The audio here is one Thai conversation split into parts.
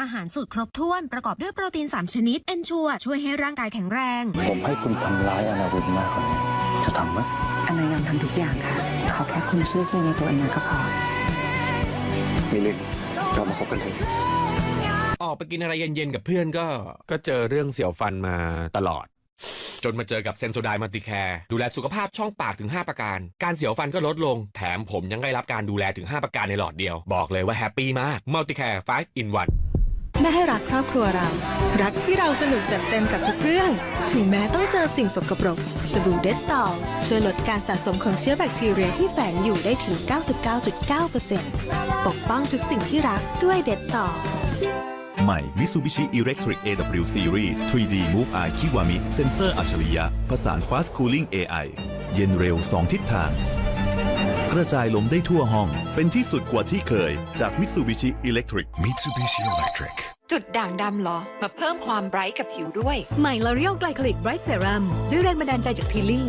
อาหารสูตรครบถ้วนประกอบด้วยโปรตีน 3 ชนิดเอนชัวช่วยให้ร่างกายแข็งแรง ผมให้คุณทำร้ายอนาวินมากกว่านี้จะทำไหมอันนายอมทำทุกอย่างค่ะ ขอแค่คุณเชื่อใจในตัวอันนาก็พอมิลินเรามาคบกันเถอะออกไปกินอะไรเย็นๆกับเพื่อนก็ ก็เจอเรื่องเสียวฟันมาตลอด จนมาเจอกับเซนโซไดมัลติแคร์ดูแลสุขภาพช่องปากถึง 5 ประการ การเสียวฟันก็ลดลง แถมผมยังได้รับการดูแลถึง 5 ประการในหลอดเดียว บอกเลยว่าแฮปปี้มากมัลติแคร์5 in 1แม่ให้รักครอบครัวเรา รักที่เราสนุกจัดเต็มกับทุกเรื่อง ถึงแม้ต้องเจอสิ่งสกปรก สบู่เด็ดต่อช่วยลดการสะสมของเชื้อแบคทีเรียที่แฝงอยู่ได้ถึง 99.9%ปกป้องทุกสิ่งที่รักด้วยเด็ดต่อ ใหม่ Mitsubishi Electric AW Series 3D Move Eye Kiwami เซนเซอร์อัจฉริยะผสาน Fast Cooling AI เย็นเร็ว 2 ทิศทาง กระจายลมได้ทั่วห้อง เป็นที่สุดกว่าที่เคยจาก Mitsubishi Electric Mitsubishi Electric จุดด่างดำเหรอ มาเพิ่มความไบรท์กับผิวด้วย ใหม่ L'Oreal Glycolic Bright Serum ด้วยแรงบันดาลใจจากพีลิ่ง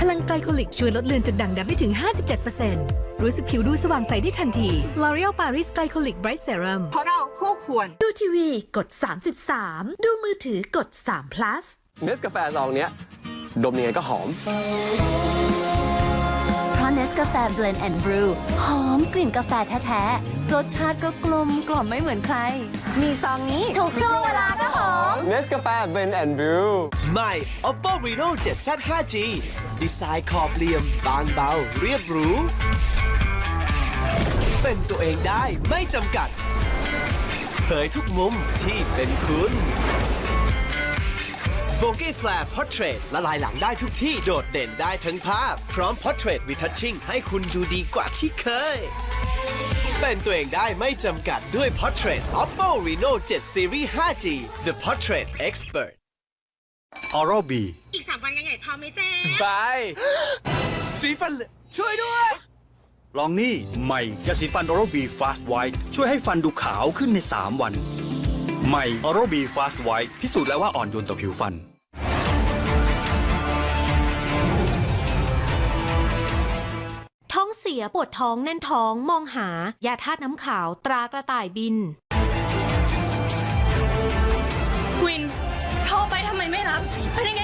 พลังไกลโคลิกช่วยลดเลือนจุดด่างดำได้ถึง 57% รู้สึกผิวดูสว่างใสได้ทันที L'Oreal Paris Glycolic Bright Serum เพราะเราคู่ควร ดูทีวีกด 33 ดูมือถือกด3 plus เนสกาแฟซองเนี้ย ดมยังไงก็หอม เพราะเนสกาแฟเบลนด์แอนด์บรูหอมกลิ่นกาแฟแท้ๆ รสชาติก็กลมกล่อมไม่เหมือนใคร มีซองนี้ถูกช่วงเวลาก็หอม เนสกาแฟเบนแอนด์บรูใหม่ Oppo Reno 7Z 5G ดีไซน์ขอบเหลี่ยมบางเบาเรียบหรู เป็นตัวเองได้ไม่จำกัด เผยทุกมุมที่เป็นคุณโบกี้แฟร์พอร์เทรตละลายหลังได้ทุกที่โดดเด่นได้ทั้งภาพ พร้อมพอร์เทรตวีทัชชิ่งให้คุณดูดีกว่าที่เคย เป็นตัวเองได้ไม่จำกัดด้วย Portrait Oppo Reno 7 Series 5G The Portrait Expert Oral B อีก 3 วันยังใหญ่พอไหมเจ๊สบาย สีฟันเหลืองช่วยด้วย ลองนี่ใหม่ยาสีฟัน Oral B Fast White ช่วยให้ฟันดูขาวขึ้นใน 3 วัน ใหม่ Oral B Fast White พิสูจน์แล้วว่าอ่อนโยนต่อผิวฟัน ท้องเสียปวดท้องแน่นท้องมองหายาธาตุน้ำขาวตรากระต่ายบิน วินโทรไปทำไมไม่รับเป็นยังไงบ้าง